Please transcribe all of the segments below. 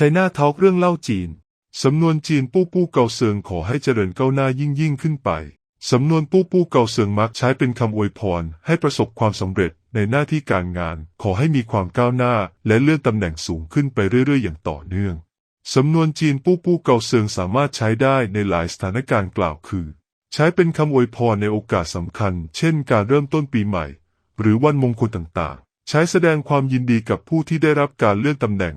ชัยนาทอกเรื่องเล่าจีน สำนวนจีนปู้ปู้เกาเซิงขอให้เจริญก้าวหน้ายิ่งยิ่งขึ้นไป สำนวนปู้ปู้เกาเซิงมักใช้เป็นคำอวยพร ให้ประสบความสำเร็จในหน้าที่การงาน ขอให้มีความก้าวหน้า และเลื่อนตำแหน่งสูงขึ้นไปเรื่อยๆ อย่างต่อเนื่อง สำนวนจีนปู้ปู้เกาเซิงสามารถใช้ได้ในหลายสถานการณ์กล่าวคือ ใช้เป็นคำอวยพรในโอกาสสำคัญ เช่น การเริ่มต้นปีใหม่ หรือวันมงคลต่างๆ ใช้แสดงความยินดีกับผู้ที่ได้รับการเลื่อนตำแหน่ง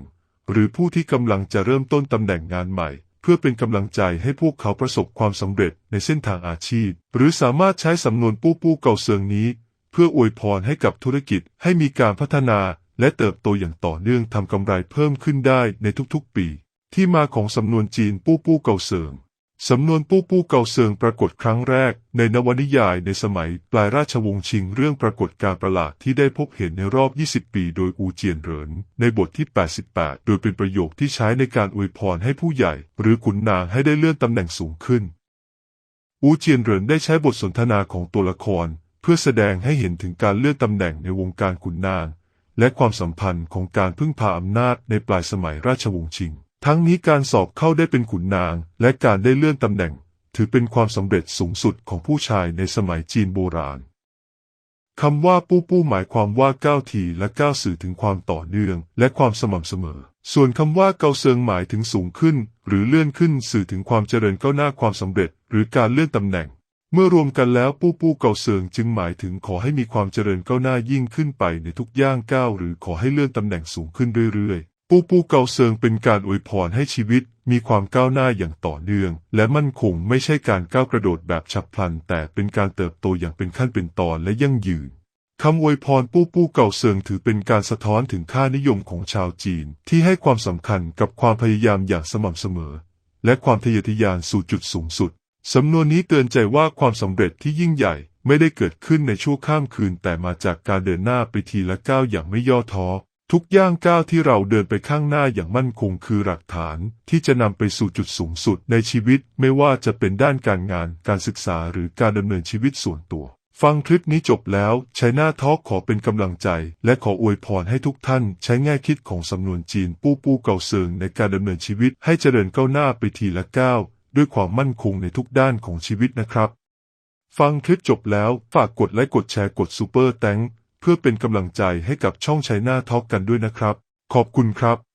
หรือผู้ที่กำลังจะเริ่มต้นตำแหน่งงานใหม่ เพื่อเป็นกำลังใจให้พวกเขาประสบความสำเร็จในเส้นทางอาชีพ หรือสามารถใช้สำนวนปู้ปู้เก่าเซิงนี้ เพื่ออวยพรให้กับธุรกิจให้มีการพัฒนาและเติบโตอย่างต่อเนื่องทำกำไรเพิ่มขึ้นได้ในทุกๆปี ที่มาของสำนวนจีนปู้ปู้เก่าเซิง สำนวนปู้ปู้เกาเซิงปรากฏครั้งแรกในนวนิยายในสมัยปลายราชวงศ์ชิงเรื่องปรากฏการประหลาดที่ได้พบเห็นในรอบ 20 ปีโดยอูเจียนเหรินในบทที่ 88 โดยเป็นประโยคที่ใช้ในการอวยพรให้ผู้ใหญ่ หรือขุนนางให้ได้เลื่อนตำแหน่งสูงขึ้น อูเจียนเหรินได้ใช้บทสนทนาของตัวละคร เพื่อแสดงให้เห็นถึงการเลื่อนตำแหน่งในวงการขุนนาง และความสัมพันธ์ของการพึ่งพาอำนาจในปลายสมัยราชวงศ์ชิง ทั้งนี้การสอบเข้าได้เป็นขุนนางและการได้เลื่อนตำแหน่ง ถือเป็นความสำเร็จสูงสุดของผู้ชายในสมัยจีนโบราณคำว่าปู้ปู้หมายความว่าก้าวทีและก้าวสื่อถึงความต่อเนื่อง และความสม่ำเสมอ ส่วนคำว่าเกาเซิงหมายถึงสูงขึ้น หรือเลื่อนขึ้นสื่อถึงความเจริญก้าวหน้าความสำเร็จ หรือการเลื่อนตำแหน่ง เมื่อรวมกันแล้วปู้ปู้เกาเซิงจึงหมายถึงขอให้มีความเจริญก้าวหน้ายิ่งขึ้นไปในทุกย่างก้าวหรือขอให้เลื่อนตำแหน่งสูงขึ้นเรื่อยๆ ปู้ปู้เกาเซิงเป็นการอวยพรให้ชีวิตมีความก้าวหน้าอย่างต่อเนื่อง และมั่นคงไม่ใช่การก้าวกระโดดแบบฉับพลัน แต่เป็นการเติบโตอย่างเป็นขั้นเป็นตอนและยั่งยืนคำอวยพรปู้ปู้เก่าเซิงถือเป็นการสะท้อนถึงค่านิยมของชาวจีน ที่ให้ความสำคัญกับความพยายามอย่างสม่ำเสมอ และความทะเยอทะยานสู่จุดสูงสุด สำนวนนี้เตือนใจว่าความสำเร็จที่ยิ่งใหญ่ไม่ได้เกิดขึ้นในชั่วข้ามคืนแต่มาจากการเดินหน้าไปทีละก้าวอย่างไม่ย่อท้อ ทุกย่างก้าวที่เราเดินไปข้างหน้าอย่างมั่นคงคือหลักฐานที่จะนำไปสู่จุดสูงสุดในชีวิต ไม่ว่าจะเป็นด้านการงาน การศึกษาหรือการดำเนินชีวิตส่วนตัว ฟังคลิปนี้จบแล้วใช้หน้าทอกขอเป็นกำลังใจ และขออวยพรให้ทุกท่านใช้แง่คิดของสำนวนจีนปู้ปู้เก่าเซิงในการดำเนินชีวิตให้เจริญก้าวหน้าไปทีละก้าวด้วยความมั่นคงในทุกด้านของชีวิตนะครับ ฟังคลิปจบแล้วฝากกดไลค์กดแชร์กดซูเปอร์แตง เพื่อเป็นกำลังใจให้กับช่องชัยหน้าทอกกันด้วยนะครับ ขอบคุณครับ